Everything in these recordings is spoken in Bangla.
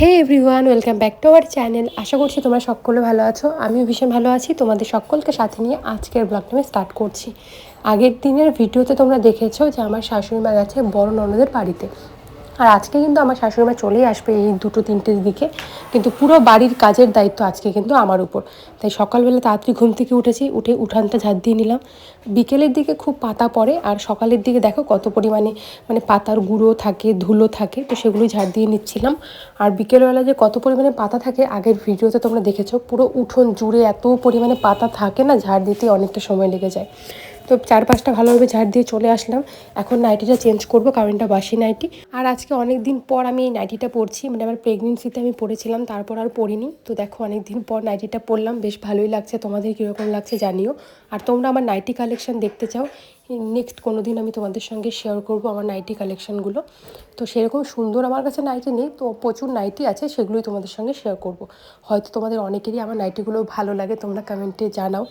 Hey everyone welcome back to our channel আশা করছি তোমরা সকলে ভালো আছো। আমিও ভীষণ ভালো আছি। তোমাদের সকলকে সাথে নিয়ে আজকের ব্লগটা আমি স্টার্ট করছি। আগের দিনের ভিডিওতে তোমরা দেখেছ যে আমার শাশুড়ি মা গেছে বড় ননদের বাড়িতে। আর আজকে কিন্তু আমার শাশুড়ি মা চলেই আসবে এই দুটো তিনটের দিকে। কিন্তু পুরো বাড়ির কাজের দায়িত্ব আজকে কিন্তু আমার উপর। তাই সকালবেলা তাড়াতাড়ি ঘুম থেকে উঠেছি, উঠে উঠানটা ঝাড় দিয়ে নিলাম। বিকেলের দিকে খুব পাতা পড়ে, আর সকালের দিকে দেখো কত পরিমাণে মানে পাতার গুঁড়ো থাকে, ধুলো থাকে, তো সেগুলোই ঝাড় দিয়ে নিচ্ছিলাম। আর বিকেলবেলা যে কত পরিমাণে পাতা থাকে, আগের ভিডিওতে তোমরা দেখেছ, পুরো উঠোন জুড়ে এত পরিমাণে পাতা থাকে না ঝাড় দিতে অনেকটা সময় লেগে যায়। তো চার পাঁচটা ভালোভাবে ঝাড় দিয়ে চলে আসলাম। এখন নাইটিটা চেঞ্জ করব, কারণ এটা বাসি নাইটি আর আজকে অনেক দিন পর আমি এই নাইটিটা পরছি মানে আমার প্রেগনেন্সিতে আমি পরেছিলাম তারপর আর পরিনি তো দেখো অনেক দিন পর নাইটিটা পরলাম, বেশ ভালোই লাগছে। তোমাদের কীরকম লাগছে জানিও। আর তোমরা আমার নাইটি কালেকশন দেখতে চাও নেক্সট কোনো দিন আমি তোমাদের সঙ্গে শেয়ার করব আমার নাইটি কালেকশানগুলো তো সেরকম সুন্দর আমার কাছে নাইটি নেই, তো প্রচুর নাইটি আছে, সেগুলোই তোমাদের সঙ্গে শেয়ার করব। হয়তো তোমাদের অনেকেরই আমার নাইটিগুলো ভালো লাগে, তোমরা কমেন্টে জানাও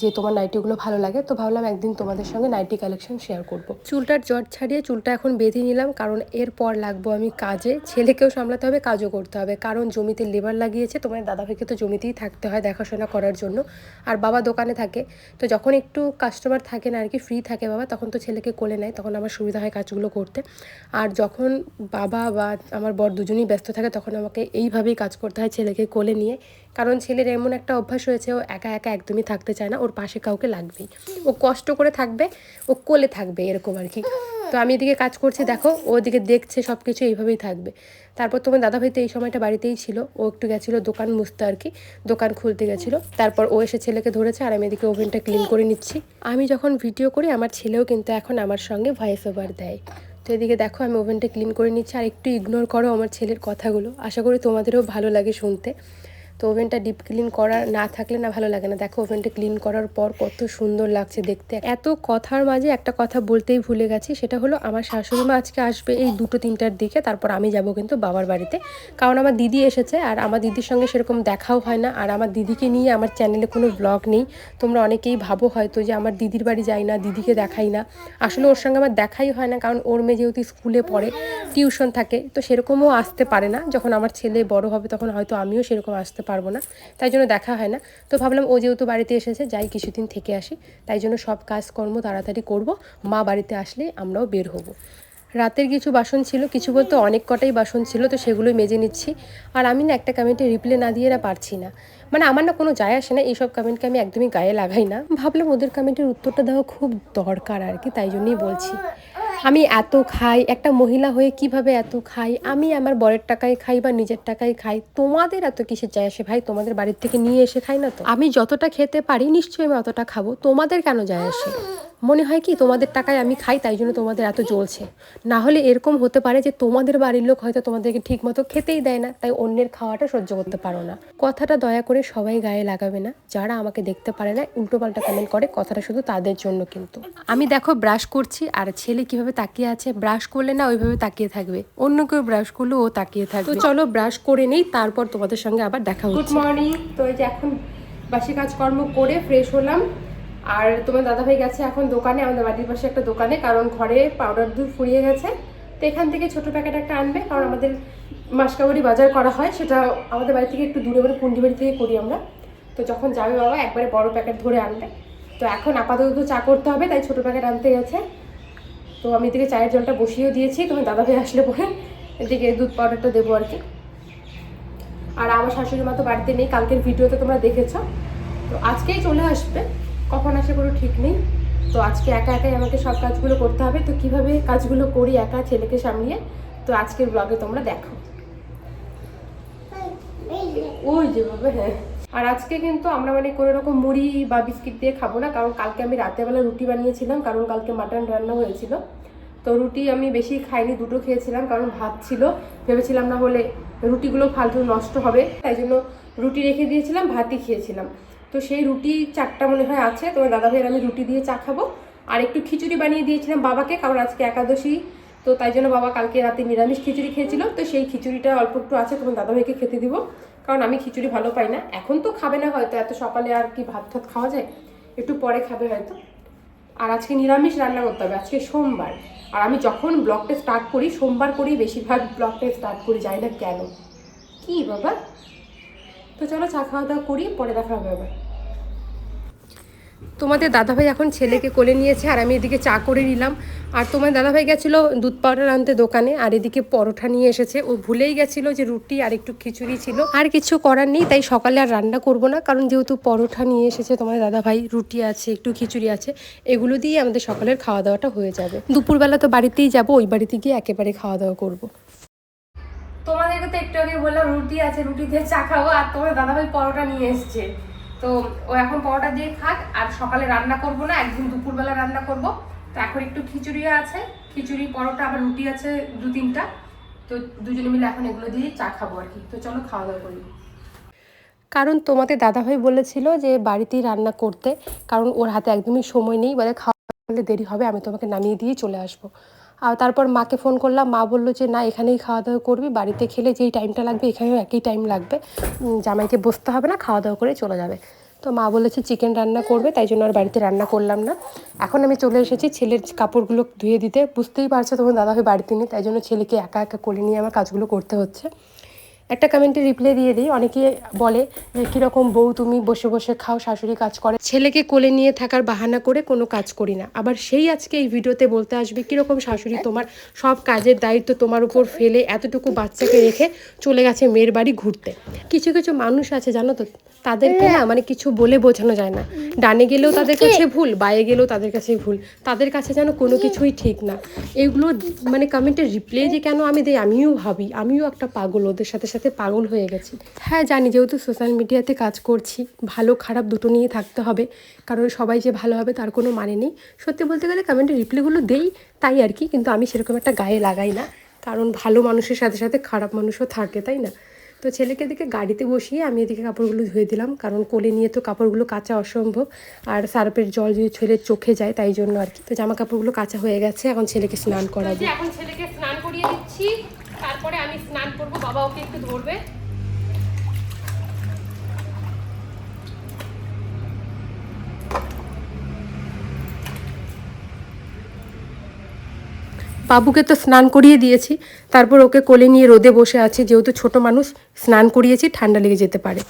যে তোমার নাইটিগুলো ভালো লাগে। তো ভাবলাম একদিন তোমাদের সঙ্গে নাইটি কালেকশন শেয়ার করব। চুলটার জট ছাড়িয়ে চুলটা এখন বেঁধে নিলাম, কারণ এরপর লাগবো আমি কাজে। ছেলেকেও সামলাতে হবে, কাজও করতে হবে, কারণ জমিতে লেবার লাগিয়েছে তোমার দাদাভাইকে তো জমিতেই থাকতে হয় দেখাশোনা করার জন্য। আর বাবা দোকানে থাকে, তো যখন একটু কাস্টমার থাকে না আর কি ফ্রি থাকে বাবা তখন তো ছেলেকে কোলে নেয়, তখন আমার সুবিধা হয় কাজগুলো করতে। আর যখন বাবা বা আমার বর দুজনেই ব্যস্ত থাকে, তখন আমাকে এইভাবেই কাজ করতে হয় ছেলেকে কোলে নিয়ে। কারণ ছেলের এমন একটা অভ্যাস হয়েছে ও একা একা একদমই থাকতে চায় না, ওর পাশে কাউকে লাগবেই। ও কষ্ট করে থাকবে, ও কোলে থাকবে, এরকম আর কি। তো আমি এদিকে কাজ করছি, দেখো, ও ওদিকে দেখছে সব কিছু এইভাবেই থাকবে। তারপর তোমার দাদাভাই তো এই সময়টা বাড়িতেই ছিল, ও একটু গেছিল দোকান মুছতে আর কি, দোকান খুলতে গেছিল। তারপর ও এসে ছেলেকে ধরেছে, আর আমি এদিকে ওভেনটা ক্লিন করে নিচ্ছি। আমি যখন ভিডিও করি, আমার ছেলেও কিন্তু এখন আমার সঙ্গে ভয়েস ওভার দেয়। তো এদিকে দেখো, আমি ওভেনটা ক্লিন করে নিচ্ছি, আর একটু ইগনোর করো আমার ছেলের কথাগুলো। আশা করি তোমাদেরও ভালো লাগে শুনতে। তো ওভেনটা ডিপ ক্লিন করা না থাকলে না ভালো লাগে না। দেখো ওভেনটা ক্লিন করার পর কত সুন্দর লাগছে দেখতে। এত কথার মাঝে একটা কথা বলতেই ভুলে গেছি, সেটা হলো আমার শাশুড়ি মা আজকে আসবে এই দুটো তিনটার দিকে, তারপর আমি যাব কিন্তু বাবার বাড়িতে। কারণ আমার দিদি এসেছে আর আমার দিদির সঙ্গে সেরকম দেখাও হয় না। আর আমার দিদিকে নিয়ে আমার চ্যানেলে কোনো ব্লগ নেই। তোমরা অনেকেই ভাবো হয়তো যে আমার দিদির বাড়ি যাই না, দিদিকে দেখাই না। আসলে ওর সঙ্গে আমার দেখাই হয় না, কারণ ওর মেয়ে যেহেতু স্কুলে পড়ে টিউশন থাকে, তো সেরকমও আসতে পারে না। যখন আমার ছেলে বড় হবে, তখন হয়তো আমিও সেরকম আসতে পারব না, তাই জন্য দেখা হয় না। তো ভাবলাম ও যেহেতু বাড়িতে এসেছে, যাই কিছুদিন থেকে আসি। তাই জন্য সব কাজকর্ম তাড়াতাড়ি করব। মা বাড়িতে আসলে আমরাও বের হব। রাতের কিছু বাসন ছিল, কিছু বলতে অনেক কটাই বাসন ছিল, তো সেগুলোই মেজে নিচ্ছি। আর আমি না একটা কমেন্টে রিপ্লে না দিয়ে না পারছি না। মানে আমার না কোনো যায় আসে না, এইসব কমেন্টকে আমি একদমই গায়ে লাগাই না। ভাবলাম ওদের কমেন্টের উত্তরটা দেওয়া খুব দরকার আর কি, তাই জন্যই বলছি। আমি এত খাই, একটা মহিলা হয়ে কীভাবে এত খাই? আমি আমার বরের টাকায় খাই বা নিজের টাকায় খাই? তোমাদের এত কিসে চাই আসে ভাই? তোমাদের বাড়ির থেকে নিয়ে এসে খাই না তো? আমি যতটা খেতে পারি নিশ্চয়ই আমি অতটা খাব। তোমাদের কেন যায় আসে? মনে হয় কি তোমাদের টাকায় আমি খাই তাই জন্য তোমাদের এত জ্বলছে। না হলে এরকম হতে পারে যে তোমাদের বাড়ির লোক হয়তো তোমাদেরকে ঠিক মতো খেতেই দেয় না তাই অন্যের খাওয়াটা সহ্য করতে পারো না। কথাটা দয়া করে সবাই গায়ে লাগাবে না যারা আমাকে দেখতে পারে না উল্টোপাল্টা কমেন্ট করে কথাটা শুধু তাদের জন্য কিন্তু। আমি দেখো ব্রাশ করছি আর ছেলে কীভাবে তাকিয়ে আছে ব্রাশ করলে না ওইভাবে তাকিয়ে থাকবে। অন্য কেউ ব্রাশ করলে ও তাকিয়ে থাকবে। তো চলো ব্রাশ করে নেই তারপর তোমাদের সঙ্গে আবার দেখা হচ্ছে। গুড মর্নিং তো এই যে এখন বাসি কাজকর্ম করে ফ্রেশ হলাম। আর তোমার দাদাভাই গেছে এখন দোকানে, আমাদের বাড়ির পাশে একটা দোকানে, কারণ ঘরে পাউডার দুধ ফুরিয়ে গেছে। তো এখান থেকে ছোট প্যাকেট একটা আনবে, কারণ আমাদের মাসকাবাড়ি বাজার করা হয়, সেটা আমাদের বাড়ি থেকে একটু দূরে মানে পুন্ডি বাড়ি থেকে করি আমরা। তো যখন যাবে বাবা, একবারে বড় প্যাকেট ধরে আনবে। তো এখন আপাতত চা করতে হবে, তাই ছোট প্যাকেট আনতে গেছে। তো আমি এদিকে চায়ের জলটা বসিয়েও দিয়েছি তুমি দাদাভাই আসলে পরে এদিকে দুধ পাউডারটা দেবো আর কি। আর আমার শাশুড়ি মা তো বাড়িতে নেই, কালকের ভিডিওতে তোমরা দেখেছ। তো আজকেই চলে আসবে। কখন আসে কোনো ঠিক নেই। তো আজকে একা একাই আমাকে সব কাজগুলো করতে হবে। তো কীভাবে কাজগুলো করি একা ছেলেকে সামলিয়ে? তো আজকের ব্লগে তোমরা দেখো। ওই যেভাবে হ্যাঁ। আর আজকে কিন্তু আমরা মানে কোনো রকম মুড়ি বা বিস্কিট দিয়ে খাব না, কারণ কালকে আমি রাতেরবেলা রুটি বানিয়েছিলাম, কারণ কালকে মাটন রান্না হয়েছিল। তো রুটি আমি বেশি খাইনি, দুটো খেয়েছিলাম, কারণ ভাত ছিল। ভেবেছিলাম না হলে রুটিগুলো ফালতু নষ্ট হবে, তাই জন্য রুটি রেখে দিয়েছিলাম, ভাতই খেয়েছিলাম। তো সেই রুটি চারটা মনে হয় আছে। তোমার দাদা ভাইয়ের আমি রুটি দিয়ে চা খাব। আর একটু খিচুড়ি বানিয়ে দিয়েছিলাম বাবাকে, কারণ আজকে একাদশী। তো তাই জন্য বাবা কালকে রাতে নিরামিষ খিচুড়ি খেয়েছিল। তো সেই খিচুড়িটা অল্প একটু আছে, তোমার দাদাভাইকে খেতে দিব। কারণ আমি খিচুড়ি ভালো পাই না। এখন তো খাবে না হয়তো, এত সকালে আর কি ভাত ভাত খাওয়া যায়? একটু পরে খাবে হয়তো। আর আজকে নিরামিষ রান্না করতে হবে। আজকে সোমবার। আর আমি যখন ব্লগটা স্টার্ট করি, সোমবার করেই বেশিরভাগ ব্লগটা স্টার্ট করি যাই না কেন। কি বাবা? তো চলো চা খাওয়া দাওয়া করি, পরে দেখা হবে আবার। তোমাদের দাদাভাই এখন ছেলেকে কোলে নিয়েছে আর আমি এদিকে চা করে নিলাম। আর তোমার দাদাভাই গেছিল দুধ পাউডার আনতে দোকানে আর এদিকে পরোটা নিয়ে এসেছে। ও ভুলেই গেছিল যে রুটি আর একটু খিচুড়ি ছিল। আর কিছু করার নেই, তাই সকালে আর রান্না করব না। কারণ যেহেতু পরোটা নিয়ে এসেছে, তোমার দাদাভাই রুটি আছে, একটু খিচুড়ি আছে, এগুলো দিয়ে আমাদের সকালের খাওয়া দাওয়াটা হয়ে যাবে। দুপুরবেলা তো বাড়িতেই যাব, ওই বাড়িতে গিয়ে একেবারে খাওয়া দাওয়া করব। তোমাদেরকে তো একটু আগে বললাম, রুটি আছে, রুটি দিয়ে চা খাব। আর তোমার দাদাভাই পরোটা নিয়ে এসছে। তো ও এখন পরোটা দিয়ে খাক, আর সকালে রান্না করব না, একদিন দুপুরবেলা রান্না করব। তো এখন একটু খিচুড়িও আছে, খিচুড়ি, পরোটা, আবার রুটি আছে দু তিনটা। তো দুজনে মিলে এখন এগুলো দিয়ে চা খাব আর কি। তো চলো খাওয়া দাওয়া করি। কারণ তোমাদের দাদাভাই বলেছিল যে বাড়িতেই রান্না করতে, কারণ ওর হাতে একদমই সময় নেই, বলে খাওয়া দেরি হবে, আমি তোমাকে নামিয়ে দিয়ে চলে আসব। আর তারপর মাকে ফোন করলাম, মা বলল যে, না, এখানেই খাওয়া দাওয়া করবি, বাড়িতে খেলে যেই টাইমটা লাগবে, এখানেও একই টাইম লাগবে। জামাইকে বসতে হবে না খাওয়া দাওয়া করে চলে যাবে। তো মা বলেছে, চিকেন রান্না করবে, তাই জন্য আর বাড়িতে রান্না করলাম না। এখন আমি চলে এসেছি ছেলের কাপড়গুলো ধুয়ে দিতে। বুঝতেই পারছ দাদা ওই বাড়িতে নেই, তাই জন্য ছেলেকে একা একা করে নিয়ে আমার কাজগুলো করতে হচ্ছে। একটা কমেন্টে রিপ্লাই দিয়ে দিই। অনেকে বলে যে কীরকম বউ তুমি বসে বসে খাও, শাশুড়ি কাজ করে। ছেলেকে কোলে নিয়ে থাকার বাহানা করে কোনো কাজ করি না। আবার সেই আজকে এই ভিডিওতে বলতে আসবে, কীরকম শাশুড়ি তোমার সব কাজের দায়িত্ব তোমার উপর ফেলে এতটুকু বাচ্চাকে রেখে চলে গেছে মেয়ের বাড়ি ঘুরতে? কিছু কিছু মানুষ আছে, জানো তো? তাদেরকে না মানে কিছু বলে বোঝানো যায় না। ডানে গেলেও তাদের কাছে ভুল বায়ে গেলেও তাদের কাছে ভুল। তাদের কাছে যেন কোনো কিছুই ঠিক না। এগুলো মানে কমেন্টের রিপ্লাই যে কেন আমি দিই আমিও ভাবি আমিও একটা পাগল ওদের সাথে সাথে পাগল হয়ে গেছি। হ্যাঁ জানি যেহেতু সোশ্যাল মিডিয়াতে কাজ করছি ভালো খারাপ দুটো নিয়ে থাকতে হবে। কারণ সবাই যে ভালো হবে তার কোনো মানে নেই। সত্যি বলতে গেলে কমেন্টের রিপ্লাইগুলো দেই তাই আর কি কিন্তু আমি সেরকম একটা গায়ে লাগাই না। কারণ ভালো মানুষের সাথে সাথে খারাপ মানুষও থাকে তাই না? তো ছেলেকে এদিকে গাড়িতে বসিয়ে আমি এদিকে কাপড়গুলো ধুয়ে দিলাম, কারণ কোলে নিয়ে তো কাপড়গুলো কাঁচা অসম্ভব। আর সার্পের জল যদি ছেলে চোখে যায়, তাই জন্য আর কি। তো জামা কাপড়গুলো কাঁচা হয়ে গেছে, এখন ছেলেকে স্নান করাবো। এখন ছেলেকে স্নান করিয়ে দিচ্ছি, তারপরে আমি স্নান করব, বাবা ওকে একটু ধরবে। বাবুকে তো স্নান করিয়ে দিয়েছি। তারপর ওকে কোলে নিয়ে রোদে বসে আছে। যেহেতু ছোট মানুষ, স্নান করিয়েছি, ঠান্ডা লেগে যেতে পারে।